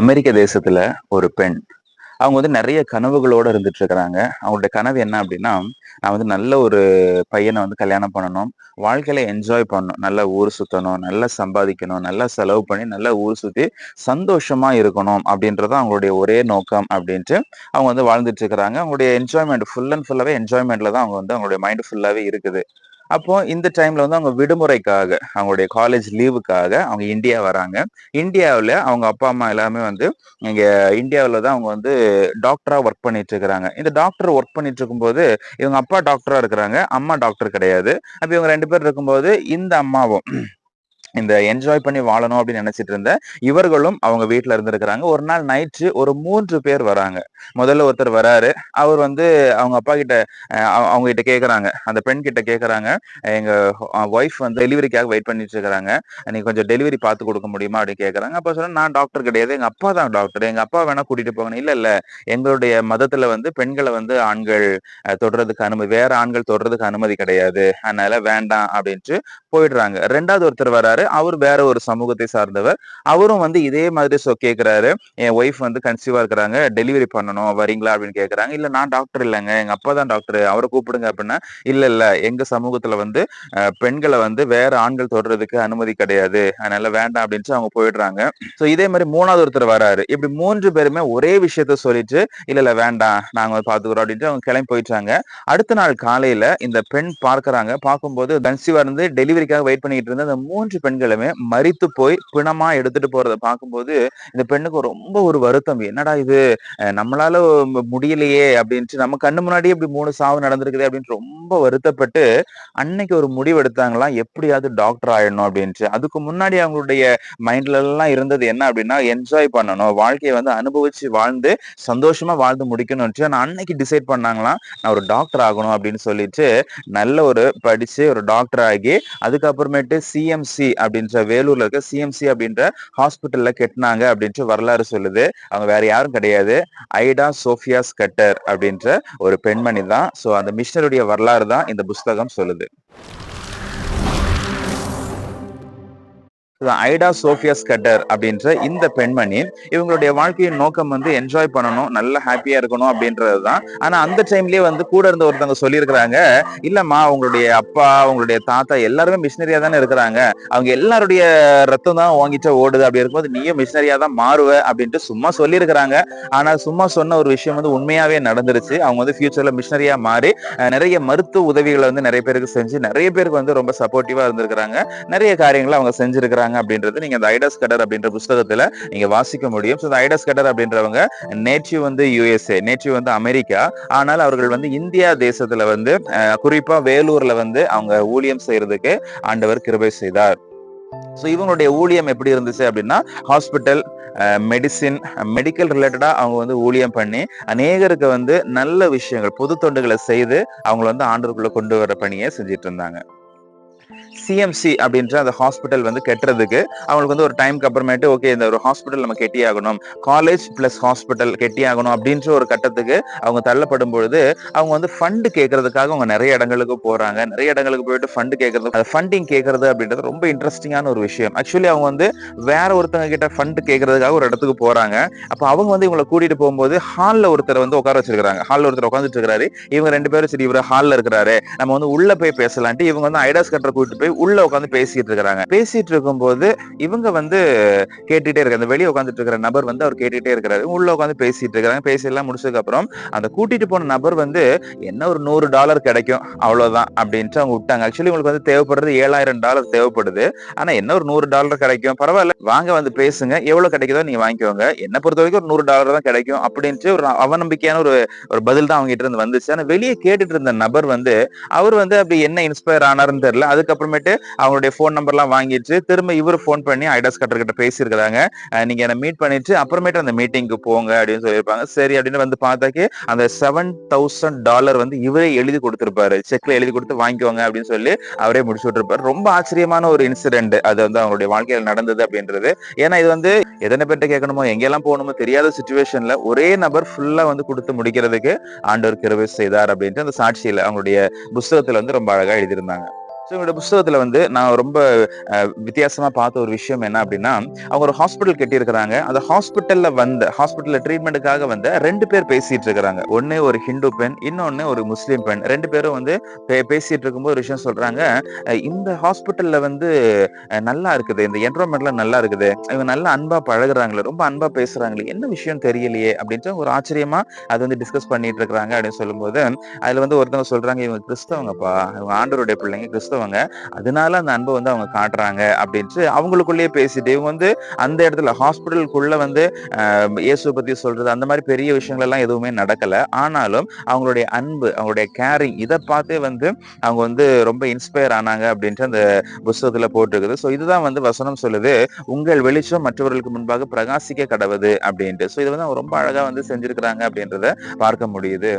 அமெரிக்க தேசத்துல ஒரு பெண். அவங்க வந்து நிறைய கனவுகளோட இருந்துட்டு இருக்கிறாங்க. அவங்களுடைய கனவு என்ன அப்படின்னா நான் வந்து நல்ல ஒரு பையனை வந்து கல்யாணம் பண்ணணும். வாழ்க்கையில என்ஜாய் பண்ணணும். நல்லா ஊர் சுத்தணும். நல்லா சம்பாதிக்கணும். நல்லா செலவு பண்ணி நல்லா ஊர் சுத்தி சந்தோஷமா இருக்கணும் அப்படின்றது அவங்களுடைய ஒரே நோக்கம் அப்படின்ட்டு அவங்க வந்து வாழ்ந்துட்டு இருக்கிறாங்க. அவங்களுடைய என்ஜாய்மெண்ட் ஃபுல் அண்ட் ஃபுல்லாவே என்ஜாய்மெண்ட்ல தான் அவங்க வந்து அவங்களுடைய மைண்ட் ஃபுல்லாவே இருக்குது. அப்போ இந்த டைம்ல வந்து அவங்க விடுமுறைக்காக அவங்களுடைய காலேஜ் லீவுக்காக அவங்க இந்தியா வராங்க. இந்தியாவில் அவங்க அப்பா அம்மா எல்லாமே வந்து இங்க இந்தியாவில் தான் அவங்க வந்து டாக்டரா ஒர்க் பண்ணிட்டு இருக்கிறாங்க. இந்த டாக்டர் ஒர்க் பண்ணிட்டு இருக்கும்போது இவங்க அப்பா டாக்டரா இருக்கிறாங்க அம்மா டாக்டர் கிடையாது. அப்ப இவங்க ரெண்டு பேர் இருக்கும்போது இந்த அம்மாவும் இந்த என்ஜாய் பண்ணி வாழணும் அப்படின்னு நினைச்சிட்டு இருந்த இவர்களும் அவங்க வீட்டுல இருந்திருக்கிறாங்க. ஒரு நாள் நைட்டு ஒரு மூன்று பேர் வராங்க. முதல்ல ஒருத்தர் வராரு. அவர் வந்து அவங்க அப்பா கிட்ட அவங்க கிட்ட கேட்குறாங்க அந்த பெண் கிட்ட கேட்குறாங்க எங்க ஒய்ஃப் வந்து டெலிவரிக்காக வெயிட் பண்ணிட்டு இருக்கிறாங்க. நீ கொஞ்சம் டெலிவரி பார்த்து கொடுக்க முடியுமா அப்படின்னு கேட்குறாங்க அப்ப சொன்னா நான் டாக்டர் கிடையாது. எங்க அப்பா தான் டாக்டர் எங்க அப்பா வேணா கூட்டிட்டு போகணும். இல்ல இல்ல. எங்களுடைய மதத்துல வந்து பெண்களை வந்து ஆண்கள் தொடுறதுக்கு அனுமதி வேற ஆண்கள் தொடுறதுக்கு அனுமதி கிடையாது. அதனால வேண்டாம் அப்படின்ட்டு போயிடுறாங்க. ரெண்டாவது ஒருத்தர் வராரு. அவர் வேற ஒரு சமூகத்தை சார்ந்தவர். அவரும் வந்து இதே மாதிரி சொ கேக்குறாரு. என் ஒய்ஃப் வந்து கன்சீவா இருக்கிறாங்க. டெலிவரி பண்ணணும். வரீங்களா? அப்படின்னு கேக்குறாங்க. இல்ல நான் டாக்டர் இல்லைங்க. எங்க அப்பா தான் டாக்டர் அவரை கூப்பிடுங்க அப்படின்னா இல்ல இல்ல. எங்க சமூகத்துல வந்து பெண்களை வந்து வேற ஆண்கள் தொடுறதுக்கு அனுமதி கிடையாது. அதனால வேண்டாம் அப்படின்னு அவங்க போயிடுறாங்க. சோ இதே மாதிரி மூணாவது ஒருத்தர் வராரு. இப்படி மூன்று பேருமே ஒரே விஷயத்த சொல்லிட்டு இல்ல இல்ல வேண்டாம். நாங்க பாத்துக்கிறோம் அப்படின்ட்டு அவங்க கிளம்பி போயிட்டாங்க. அடுத்த நாள் காலையில இந்த பெண் பார்க்கறாங்க. பார்க்கும்போது கன்சீவா இருந்து டெலிவரிக்காக வெயிட் பண்ணிட்டு இருந்த அந்த மூன்று பெண்களுமே மறித்து போய் பிணமா எடுத்துட்டு போறத பார்க்கும்போது இந்த பெண்ணுக்கு ரொம்ப ஒரு வருத்தம். என்னடா இது? நம்மளால முடியலையே அப்படின்ட்டு நம்ம கண்ணு முன்னாடியே இப்படி மூணு சாவு நடந்திருக்குது அப்படின்ட்டு ரொம்ப வருத்தப்பட்டு அன்னைக்கு ஒரு முடிவு எடுத்தாங்களாம் எப்படியாவது டாக்டர் ஆயிடணும் அப்படின்ட்டு. அதுக்கு முன்னாடி அவங்களுடைய மைண்ட்ல எல்லாம் இருந்தது என்ன அப்படின்னா என்ஜாய் பண்ணணும். வாழ்க்கையை வந்து அனுபவிச்சு வாழ்ந்து சந்தோஷமா வாழ்ந்து முடிக்கணும்ட்டு. நான் அன்னைக்கு டிசைட் பண்ணாங்களாம் நான் ஒரு டாக்டர் ஆகணும் அப்படின்னு சொல்லிட்டு நல்ல ஒரு படிச்சு ஒரு டாக்டர் ஆகி அதுக்கப்புறமேட்டு சிஎம்சி அப்படின்ற வேலூர்ல இருக்க சிஎம்சி அப்படின்ற ஹாஸ்பிட்டல்ல கெட்டினாங்க அப்படின்ற வரலாறு சொல்லுது. அவங்க வேற யாரும் கிடையாது. ஐடா சோஃபியா ஸ்கட்டர் அப்படின்ற ஒரு பெண்மணி தான். சோ அந்த மிஷனருடைய வரலாறு தான் இந்த புஸ்தகம் சொல்லுது. ஐடா சோஃபியா ஸ்கட்டர் அப்படின்ற இந்த பெண்மணி இவங்களுடைய வாழ்க்கையின் நோக்கம் வந்து என்ஜாய் பண்ணணும் நல்லா ஹாப்பியா இருக்கணும் அப்படின்றது தான். ஆனா அந்த டைம்லயே வந்து கூட இருந்த ஒருத்தவங்க சொல்லியிருக்கிறாங்க இல்லம்மா உங்களுடைய அப்பா உங்களுடைய தாத்தா எல்லாருமே மிஷினரியா தானே இருக்கிறாங்க. அவங்க எல்லாருடைய ரத்தம் தான் வாங்கிட்டு ஓடுது. அப்படி இருக்கும்போது நீயும் மிஷினரியா தான் மாறுவ அப்படின்ட்டு சும்மா சொல்லியிருக்கிறாங்க. ஆனா சும்மா சொன்ன ஒரு விஷயம் வந்து உண்மையாவே நடந்துருச்சு. அவங்க வந்து ஃபியூச்சர்ல மிஷினரியா மாறி நிறைய மருத்துவ உதவிகளை வந்து நிறைய பேருக்கு செஞ்சு நிறைய பேருக்கு வந்து ரொம்ப சப்போர்ட்டிவா இருந்திருக்கிறாங்க. நிறைய காரியங்களை அவங்க செஞ்சிருக்கிறாங்க. அப்படின்றது நீங்க அந்த ஐடஸ் கடர் அப்படின்ற புஸ்தகத்துல நீங்க வாசிக்க முடியும். ஸோ இந்த ஐடஸ் கடர் அப்படின்றவங்க நேற்று வந்து யுஎஸ்ஏ நேற்று வந்து அமெரிக்கா. ஆனால் அவர்கள் வந்து இந்தியா தேசத்துல வந்து குறிப்பா வேலூர்ல வந்து அவங்க ஊழியம் செய்யறதுக்கு ஆண்டவர் கிருபை செய்தார். ஸோ இவங்களுடைய ஊழியம் எப்படி இருந்துச்சு அப்படின்னா ஹாஸ்பிட்டல் மெடிசின் மெடிக்கல் ரிலேட்டடா அவங்க வந்து ஊழியம் பண்ணி அநேகருக்கு வந்து நல்ல விஷயங்கள் பொது தொண்டுகளை செய்து அவங்கள வந்து ஆண்டவருக்குள்ள கொண்டு வர பணியை செஞ்சுட்டு இருந்தாங்க. சிஎம்சி அப்படின்ற அந்த ஹாஸ்பிட்டல் வந்து கெட்டுறதுக்கு அவங்களுக்கு வந்து ஒரு டைம்க்கு அப்புறமேட்டு ஓகே இந்த ஒரு ஹாஸ்பிட்டல் நம்ம கெட்டியாகணும். காலேஜ் பிளஸ் ஹாஸ்பிட்டல் கெட்டியாகணும் அப்படின்ற ஒரு கட்டத்துக்கு அவங்க தள்ளப்படும் பொழுது அவங்க வந்து ஃபண்டு கேட்கறதுக்காக அவங்க நிறைய இடங்களுக்கு போறாங்க. நிறைய இடங்களுக்கு போயிட்டு ஃபண்டு கேட்கறது அது ஃபண்டிங் கேட்கறது அப்படின்றது ரொம்ப இன்ட்ரெஸ்டிங்கான ஒரு விஷயம். ஆக்சுவலி அவங்க வந்து வேற ஒருத்தவங்க கிட்ட ஃபண்ட் கேட்கறதுக்காக ஒரு இடத்துக்கு போறாங்க. அப்போ அவங்க வந்து இவங்களை கூட்டிட்டு போகும்போது ஹால்ல ஒருத்தர் வந்து உட்கார வச்சிருக்காங்க ஹாலில் ஒருத்தர் உட்காந்துட்டு இருக்காரு. இவங்க ரெண்டு பேரும் சரி இவர் ஹால்ல இருக்கிறாரு. நம்ம வந்து உள்ள போய் பேசலான்ட்டு இவங்க வந்து ஐடாஸ் கட்டுறது கூட்டிட்டு போய் உள்ள உட்காந்து பேசிட்டு இருக்கிறாங்க. பேசிட்டு இருக்கும்போது இவங்க வந்து கேட்டுட்டே இருக்க அந்த வெளியே உட்காந்துட்டு இருக்கிற நபர் வந்து அவர் கேட்டுட்டே இருக்கிறாரு. உள்ள உட்காந்து பேசிட்டு இருக்கிறாங்க. பேசி எல்லாம் முடிச்சதுக்கு அப்புறம் அந்த கூட்டிட்டு போன நபர் வந்து என்ன ஒரு நூறு டாலர் கிடைக்கும் அவ்வளவுதான் அப்படின்ட்டு அவங்க விட்டாங்க. ஆக்சுவலி உங்களுக்கு வந்து தேவைப்படுறது ஏழாயிரம் டாலர் தேவைப்படுது. ஆனா என்ன ஒரு நூறு டாலர் கிடைக்கும்? பரவாயில்ல. வாங்க வந்து பேசுங்க. எவ்வளவு கிடைக்குதோ நீங்க வாங்கிக்கோங்க. என்ன பொறுத்த வரைக்கும் ஒரு நூறு டாலர் தான் கிடைக்கும் அப்படின்ட்டு ஒரு அவநம்பிக்கையான ஒரு ஒரு பதில் தான் அவங்க கிட்ட இருந்து வந்துச்சு. ஆனா வெளியே கேட்டுட்டு இருந்த நபர் வந்து அவர் வந்து அப்படி என்ன இன்ஸ்பயர் ஆனாருன்னு தெரியல. அதுக்கப்புறமேட்டு அவங்களுடைய ஃபோன் நம்பர்லாம் வாங்கிட்டு திரும்ப இவர் ஃபோன் பண்ணி ஐடாஸ் கட்டர் கிட்ட பேசியிருக்கிறாங்க. நீங்க என்ன மீட் பண்ணிட்டு அப்புறமேட்டு அந்த மீட்டிங்க்கு போங்க அப்படின்னு சொல்லியிருப்பாங்க. சரி அப்படின்னு வந்து பார்த்தாக்கி அந்த செவன் தௌசண்ட் டாலர் வந்து இவரே எழுதி கொடுத்துருப்பாரு. செக்ல எழுதி கொடுத்து வாங்கிக்கோங்க அப்படின்னு சொல்லி அவரே முடிச்சு விட்டுருப்பாரு. ரொம்ப ஆச்சரியமான ஒரு இன்சிடென்ட் அது வந்து அவங்களுடைய வாழ்க்கையில் நடந்தது அப்படின்றது. ஏன்னா இது வந்து எத்தனை பேர்ட்ட கேட்கணுமோ எங்கெல்லாம் போகணுமோ தெரியாத சுச்சுவேஷன்ல ஒரே நபர் ஃபுல்லா வந்து கொடுத்து முடிக்கிறதுக்கு ஆண்டவர் கிருவை செய்தார் அப்படின்ட்டு அந்த சாட்சியில அவங்களுடைய புஸ்தகத்துல வந்து ரொம்ப அழகா எழுதியிருந்தாங்க. ஸோ இவங்களோட புஸ்தகத்துல வந்து நான் ரொம்ப வித்தியாசமா பார்த்த ஒரு விஷயம் என்ன அப்படின்னா அவங்க ஒரு ஹாஸ்பிட்டல் கட்டியிருக்கிறாங்க. அந்த ஹாஸ்பிட்டல்ல வந்த ஹாஸ்பிட்டல்ல ட்ரீட்மெண்ட்டுக்காக வந்த ரெண்டு பேர் பேசிட்டு இருக்கிறாங்க ஒண்ணு ஒரு ஹிந்து பெண் இன்னொன்னு ஒரு முஸ்லீம் பெண். ரெண்டு பேரும் வந்து பே- பேசிட்டு இருக்கும்போது ஒரு விஷயம் சொல்றாங்க. இந்த ஹாஸ்பிட்டல்ல வந்து நல்லா இருக்குது. இந்த என்வரன்மெண்ட்லாம் நல்லா இருக்குது. இவங்க நல்லா அன்பா பழகுறாங்களே ரொம்ப அன்பா பேசுறாங்களே என்ன விஷயம் தெரியலையே அப்படின்ட்டு ஒரு ஆச்சரியமா அது வந்து டிஸ்கஸ் பண்ணிட்டு இருக்காங்க அப்படின்னு சொல்லும்போது அதுல வந்து ஒருத்தவங்க சொல்றாங்க இவங்க கிறிஸ்தவங்கப்பா இவங்க ஆண்டவருடைய பிள்ளைங்க பார்த்தவங்க அதனால அந்த அன்பை வந்து அவங்க காட்டுறாங்க அப்படின்ட்டு அவங்களுக்குள்ளேயே பேசிட்டு இவங்க வந்து அந்த இடத்துல ஹாஸ்பிட்டலுக்குள்ள வந்து இயேசுவை பத்தி சொல்றது அந்த மாதிரி பெரிய விஷயங்கள் எல்லாம் எதுவுமே நடக்கல. ஆனாலும் அவங்களுடைய அன்பு அவங்களுடைய கேரிங் இதை பார்த்தே வந்து அவங்க வந்து ரொம்ப இன்ஸ்பயர் ஆனாங்க அப்படின்ட்டு அந்த புஸ்தகத்துல போட்டிருக்குது. ஸோ இதுதான் வந்து வசனம் சொல்லுது உங்கள் வெளிச்சம் மற்றவர்களுக்கு முன்பாக பிரகாசிக்க கடவுது அப்படின்ட்டு. ஸோ இது வந்து அவங்க ரொம்ப அழகா வந்து செஞ்சிருக்கிறாங்க அப்படின்றத பார்க்க முடியுது.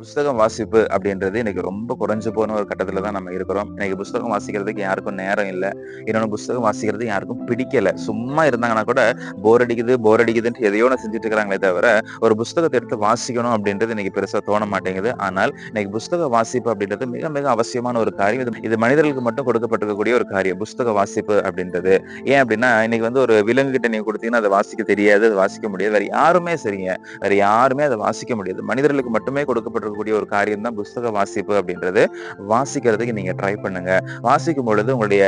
புஸ்தகம் வாசிப்பு அப்படின்றது இன்னைக்கு ரொம்ப குறைஞ்சு போன ஒரு கட்டத்துல தான் நம்ம இருக்கிறோம். இன்னைக்கு புஸ்தகம் வாசிக்கிறதுக்கு யாருக்கும் நேரம் இல்லை. இன்னொன்று புஸ்தகம் வாசிக்கிறது யாருக்கும் பிடிக்கல. சும்மா இருந்தாங்கன்னா கூட போர் அடிக்குது போர் அடிக்குதுன்ட்டு எதையோ ஒன்று செஞ்சுட்டு இருக்கிறாங்களே தவிர ஒரு புஸ்தகத்தை எடுத்து வாசிக்கணும் அப்படின்றது இன்னைக்கு பெருசாக தோண மாட்டேங்குது. ஆனால் இன்னைக்கு புஸ்தக வாசிப்பு அப்படின்றது மிக மிக அவசியமான ஒரு காரியம். இது இது மனிதர்களுக்கு மட்டும் கொடுக்கப்பட்டிருக்கக்கூடிய ஒரு காரியம் புஸ்தக வாசிப்பு அப்படின்றது. ஏன் அப்படின்னா இன்னைக்கு வந்து ஒரு விலங்கு கிட்ட நீங்க கொடுத்தீங்கன்னா அதை வாசிக்க தெரியாது அதை வாசிக்க முடியாது. வேற யாருமே சரிங்க வேற யாருமே அதை வாசிக்க முடியாது. மனிதர்களுக்கு மட்டுமே கொடுக்கப்பட்டிருக்கக்கூடிய ஒரு காரியம் தான் புஸ்தக வாசிப்பு அப்படின்றது. வாசிக்கிறதுக்கு நீங்க ட்ரை பண்ணுங்க. வாசிக்கும் பொழுது உங்களுடைய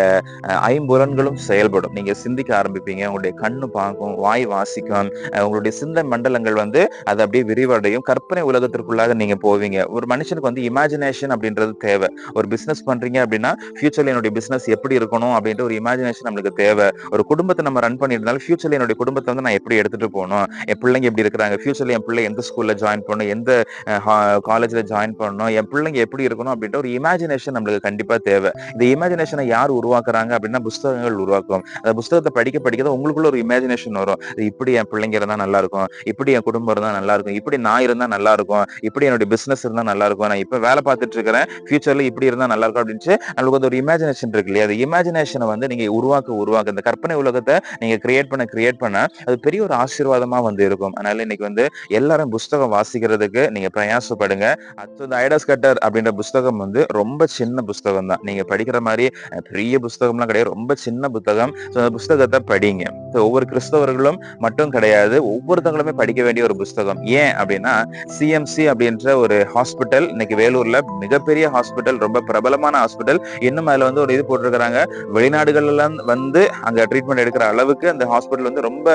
ஐம்புலன்களும் செயல்படும். நீங்க சிந்திக்க ஆரம்பிப்பீங்க. உங்களுடைய கண்ணு பார்க்கும் வாய் வாசிக்கும். உங்களுடைய சிந்த மண்டலங்கள் வந்து அது அப்படியே விரிவடையும். கற்பனை உலகத்திற்குள்ளாக நீங்க போவீங்க. ஒரு மனுஷனுக்கு வந்து இமேஜினேஷன் அப்படின்றது தேவை. ஒரு பிசினஸ் பண்றீங்க அப்படின்னா ஃபியூச்சர்ல என்னுடைய பிசினஸ் எப்படி இருக்கணும் அப்படின்ற ஒரு இமேஜினேஷன் நம்மளுக்கு தேவை. ஒரு குடும்பத்தை நம்ம ரன் பண்ணியிருந்தாலும் ஃபியூச்சர்ல என்னுடைய குடும்பத்தை வந்து நான் எப்படி எடுத்துட்டு போகணும்? என் பிள்ளைங்க எப்படி இருக்கிறாங்க? ஃபியூச்சர்ல என் பிள்ளை எந்த ஸ்கூல்ல ஜாயின் பண்ணணும்? எந்த காலேஜ்ல ஜாயின் பண்ணணும் என் பிள்ளைங்க எப்படி இருக்கணும் அப்படின்ற ஒரு இமேஜினேஷன் நம்மளுக்கு கண்டிப்பாக தேவை. இந்த இமேஜினேஷனை யார் உருவாக்குறாங்க அப்படின்னா புஸ்தகங்கள் உருவாக்கும். அந்த புஸ்தகத்தை படிக்க படிக்க உங்களுக்குள்ள ஒரு இமேஜினேஷன் வரும். இப்படி என் பிள்ளைங்க இருந்தால் நல்லா இருக்கும் இப்படி என் குடும்பம் இருந்தால் நல்லா இருக்கும் இப்படி நான் இருந்தால் நல்லா இருக்கும் இப்படி என்னுடைய பிஸ்னஸ் இருந்தால் நல்லா இருக்கும் நான் இப்போ வேலை பார்த்துட்டு இருக்கிறேன் ஃபியூச்சரில் இப்படி இருந்தால் நல்லா இருக்கும் அப்படின்னு நம்மளுக்கு வந்து ஒரு இமேஜினேஷன் இருக்கு இல்லையா? அந்த இமேஜினேஷனை வந்து நீங்கள் உருவாக்க உருவாக்க இந்த கற்பனை உலகத்தை நீங்கள் கிரியேட் பண்ண கிரியேட் பண்ண அது பெரிய ஒரு ஆசீர்வாதமாக வந்து இருக்கும். அதனால இன்னைக்கு வந்து எல்லாரும் புஸ்தகம் வாசிக்கிறதுக்கு நீங்கள் பிரயாசப்படுங்க. அடுத்து இந்த ஐடஸ் கட்டர் அப்படின்ற புஸ்தகம் வந்து ரொம்ப சின்ன புஸ்தகம் தான். நீங்க படிக்கிற மாதிரி பெரிய புஸ்தகம்லாம் கிடையாது. ரொம்ப சின்ன புத்தகம். ஸோ அந்த புஸ்தகத்தை படிங்க. ஒவ்வொரு கிறிஸ்தவர்களும் மட்டும் கிடையாது. ஒவ்வொருத்தவங்களுமே படிக்க வேண்டிய ஒரு புஸ்தகம். ஏன் அப்படின்னா சிஎம்சி அப்படின்ற ஒரு ஹாஸ்பிட்டல் இன்னைக்கு வேலூர்ல மிகப்பெரிய ஹாஸ்பிட்டல் ரொம்ப பிரபலமான ஹாஸ்பிட்டல். இன்னும் அதுல வந்து ஒரு இது போட்டிருக்கிறாங்க. வெளிநாடுகள்ல வந்து அங்க ட்ரீட்மெண்ட் எடுக்கிற அளவுக்கு அந்த ஹாஸ்பிட்டல் வந்து ரொம்ப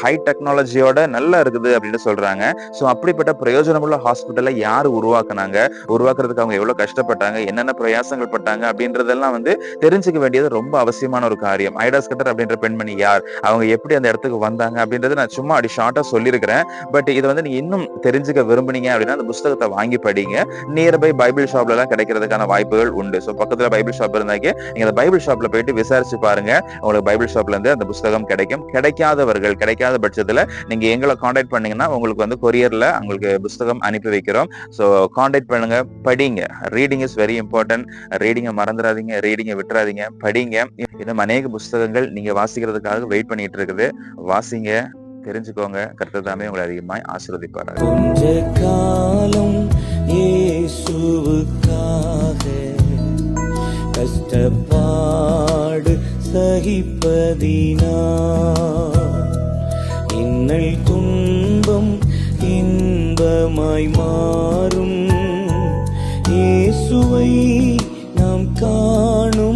ஹை டெக்னாலஜியோட நல்லா இருக்குது அப்படின்னு சொல்றாங்க. ஸோ அப்படிப்பட்ட பிரயோஜனமுள்ள ஹாஸ்பிட்டலை யார் உருவாக்குனாங்க? உருவாக்குறதுக்கு அவங்க எவ்வளவு கஷ்டப்பட்டாங்க? என்னென்ன பிரயாசங்கள் பட்டாங்க? அப்படின்றதெல்லாம் வந்து தெரிஞ்சுக்க வேண்டியது ரொம்ப அவசியமான ஒரு காரியம். ஐடாஸ் கட்டர் அப்படின்ற பெண்மணி யார்? அவங்க எப்படி அந்த இடத்துக்கு வந்தாங்க? அப்படின்றத நான் சும்மா அப்படி ஷார்ட்டா சொல்லியிருக்கிறேன். பட் இதை வந்து நீங்க இன்னும் தெரிஞ்சுக்க விரும்புனீங்க அப்படின்னா அந்த புஸ்தகத்தை வாங்கி படிங்க. நியர்பை பைபிள் ஷாப்ல எல்லாம் கிடைக்கிறதுக்கான வாய்ப்புகள் உண்டு. ஸோ பக்கத்துல பைபிள் ஷாப் இருந்தாங்க நீங்க அந்த பைபிள் ஷாப்ல போயிட்டு விசாரிச்சு பாருங்க. உங்களுக்கு பைபிள் ஷாப்ல இருந்து அந்த புஸ்தகம் கிடைக்கும். கிடைக்காதவர்கள் கிடைக்காத பட்சத்துல நீங்க எங்களை காண்டாக்ட் பண்ணீங்கன்னா உங்களுக்கு வந்து கொரியர்ல உங்களுக்கு புஸ்தகம் அனுப்பி வைக்கிறோம். ஸோ காண்டாக்ட் பண்ணுங்க படிங்க. ரீடிங் இஸ் வெரி இம்பார்ட்டன்ட் ரீடிங்கை மறந்துடாதீங்க ரீடிங்கை விட்டுறாதீங்க படிங்க. இன்னும் அநேக புஸ்தகங்கள் நீங்க வாசிக்கிறதுக்காக வெயிட் பண்ணிட்டு இருக்குது. வாசிங்க தெரிஞ்சுக்கோங்க. கர்த்தர் உங்களை அதிகமாய் ஆசீர்வதிப்பாரு கொஞ்ச காலம் இயேசுவுக்காக கஷ்டப்பாடு சகிப்பதினா இன்னல் துன்பம் இன்பமாய் மாறும். இயேசுவை நாம் காணும்.